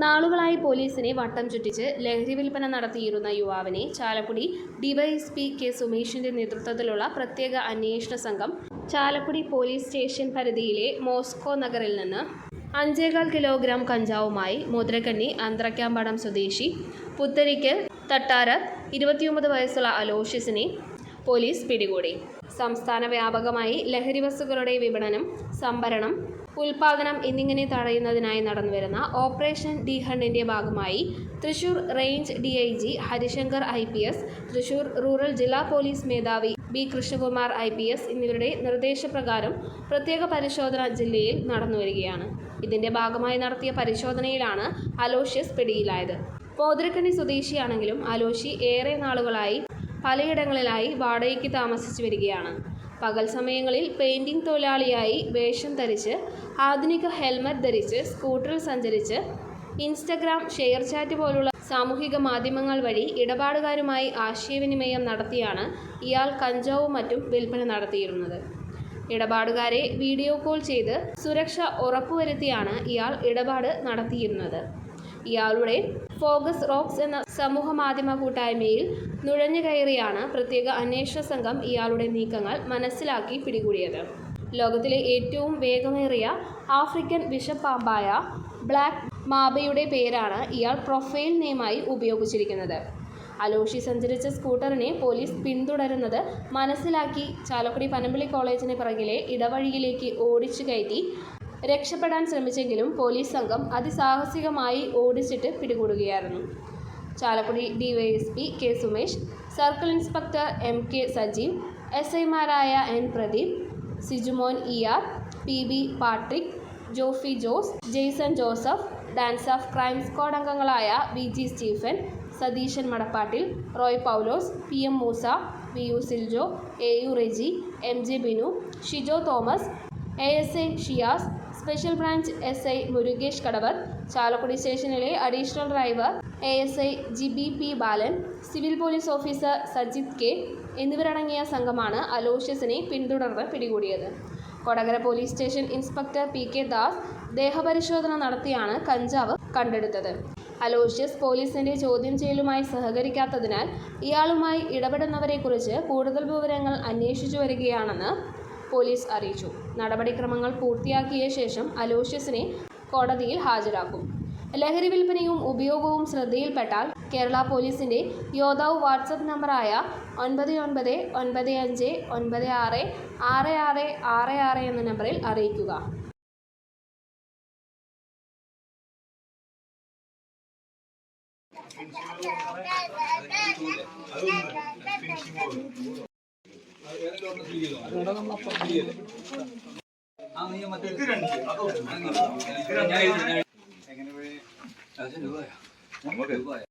നാളുകളായി പോലീസിനെ വട്ടം ചുറ്റിച്ച് ലഹരി വിൽപ്പന നടത്തിയിരുന്ന യുവാവിനെ ചാലക്കുടി ഡിവൈഎസ്പി കെ സുമേഷിന്റെ നേതൃത്വത്തിലുള്ള പ്രത്യേക അന്വേഷണ സംഘം ചാലക്കുടി പോലീസ് സ്റ്റേഷൻ പരിധിയിലെ മോസ്കോ നഗറിൽ നിന്ന് അഞ്ചേകാൽ കിലോഗ്രാം കഞ്ചാവുമായി മുദ്രക്കണ്ണി അന്ത്രക്കാമ്പടം സ്വദേശി പുത്തരിക്കൽ തട്ടാര ഇരുപത്തിയൊമ്പത് വയസ്സുള്ള അലോഷ്യസിനെ പോലീസ് പിടികൂടി. സംസ്ഥാന വ്യാപകമായി ലഹരി വസ്തുക്കളുടെ വിപണനം സംഭരണം ഉൽപാദനം എന്നിങ്ങനെ തടയുന്നതിനായി നടന്നുവരുന്ന ഓപ്പറേഷൻ ഡി ഹണ്ടിന്റെ ഭാഗമായി Thrissur range D I G Harishankar I P S Thrissur rural ജില്ലാ പോലീസ് മേധാവി B Krishnakumar I P S എന്നിവരുടെ നിർദ്ദേശപ്രകാരം പ്രത്യേക പരിശോധന ജില്ലയിൽ നടന്നുവരികയാണ്. ഇതിന്റെ ഭാഗമായി നടത്തിയ പരിശോധനയിലാണ് അലോഷ്യസ് പിടിയിലായത്. പോതിരക്കണി സ്വദേശിയാണെങ്കിലും അലോഷി ഏറെ നാളുകളായി പലയിടങ്ങളിലായി വാടകയ്ക്ക് താമസിച്ചു വരികയാണ്. പകൽ സമയങ്ങളിൽ പെയിന്റിംഗ് തൊഴിലാളിയായി വേഷം ധരിച്ച് ആധുനിക ഹെൽമറ്റ് ധരിച്ച് സ്കൂട്ടറിൽ സഞ്ചരിച്ച് ഇൻസ്റ്റഗ്രാം ഷെയർ ചാറ്റ് പോലുള്ള സാമൂഹിക മാധ്യമങ്ങൾ വഴി ഇടപാടുകാരുമായി ആശയവിനിമയം നടത്തിയാണ് ഇയാൾ കഞ്ചാവും മറ്റും വിൽപ്പന നടത്തിയിരുന്നത്. ഇടപാടുകാരെ വീഡിയോ കോൾ ചെയ്ത് സുരക്ഷ ഉറപ്പുവരുത്തിയാണ് ഇയാൾ ഇടപാട് നടത്തിയിരുന്നത്. ഇയാളുടെ ഫോഗസ് റോക്സ് എന്ന സമൂഹ മാധ്യമ കൂട്ടായ്മയിൽ നുഴഞ്ഞു കയറിയാണ് പ്രത്യേക അന്വേഷണ സംഘം ഇയാളുടെ നീക്കങ്ങൾ മനസ്സിലാക്കി പിടികൂടിയത്. ലോകത്തിലെ ഏറ്റവും വേഗമേറിയ ആഫ്രിക്കൻ വിഷപ്പാമ്പായ ബ്ലാക്ക് മാബയുടെ പേരാണ് ഇയാൾ പ്രൊഫൈൽ നെയിമായി ഉപയോഗിച്ചിരിക്കുന്നത്. അലോഷി സഞ്ചരിച്ച സ്കൂട്ടറിനെ പോലീസ് പിന്തുടരുന്നത് മനസ്സിലാക്കി ചാലക്കുടി പനമ്പിളി കോളേജിന് പിറകിലെ ഇടവഴിയിലേക്ക് ഓടിച്ചു കയറ്റി രക്ഷപ്പെടാൻ ശ്രമിച്ചെങ്കിലും പോലീസ് സംഘം അതിസാഹസികമായി ഓടിച്ചിട്ട് പിടികൂടുകയായിരുന്നു. Chalakudy DYSP K Sumesh circle inspector M K Sajeev S ഐമാരായ N Pradeep Sijumon E R P B Patrick Joffy Jose Jaison Joseph DANSAF crime squad അംഗങ്ങളായ V G Stephen Satheesan Madappattil Roy Paulose P M Moosa V U Siljo A U Reji M J Binu Shijo Thomas A S A Shiyas special branch S I Murukesh കടവർ Chalakudy സ്റ്റേഷനിലെ additional driver A S I G B P Balan civil police officer Sajith K എന്നിവരടങ്ങിയ സംഘമാണ് അലോഷ്യസിനെ പിന്തുടർന്ന് പിടികൂടിയത്. Kodakara police station inspector P K Das ദേഹപരിശോധന നടത്തിയാണ് കഞ്ചാവ് കണ്ടെടുത്തത്. Aloysius പോലീസിന്റെ ചോദ്യം ചെയ്യലുമായി സഹകരിക്കാത്തതിനാൽ ഇയാളുമായി ഇടപെടുന്നവരെക്കുറിച്ച് കൂടുതൽ വിവരങ്ങൾ അന്വേഷിച്ചു വരികയാണെന്ന് പോലീസ് അറിയിച്ചു. നടപടിക്രമങ്ങൾ പൂർത്തിയാക്കിയ ശേഷം അലോഷ്യസിനെ കോടതിയിൽ ഹാജരാക്കും. ലഹരി വിൽപ്പനയും ഉപയോഗവും ശ്രദ്ധയിൽപ്പെട്ടാൽ കേരള പോലീസിന്റെ യോദ്ധാവ് വാട്സപ്പ് നമ്പറായ ഒൻപത് ഒൻപത് ഒൻപത് അഞ്ച് ഒൻപത് ആറ് ആറ് ആറ് ആറ് ആറ് എന്ന നമ്പറിൽ അറിയിക്കുക. എങ്ങനെ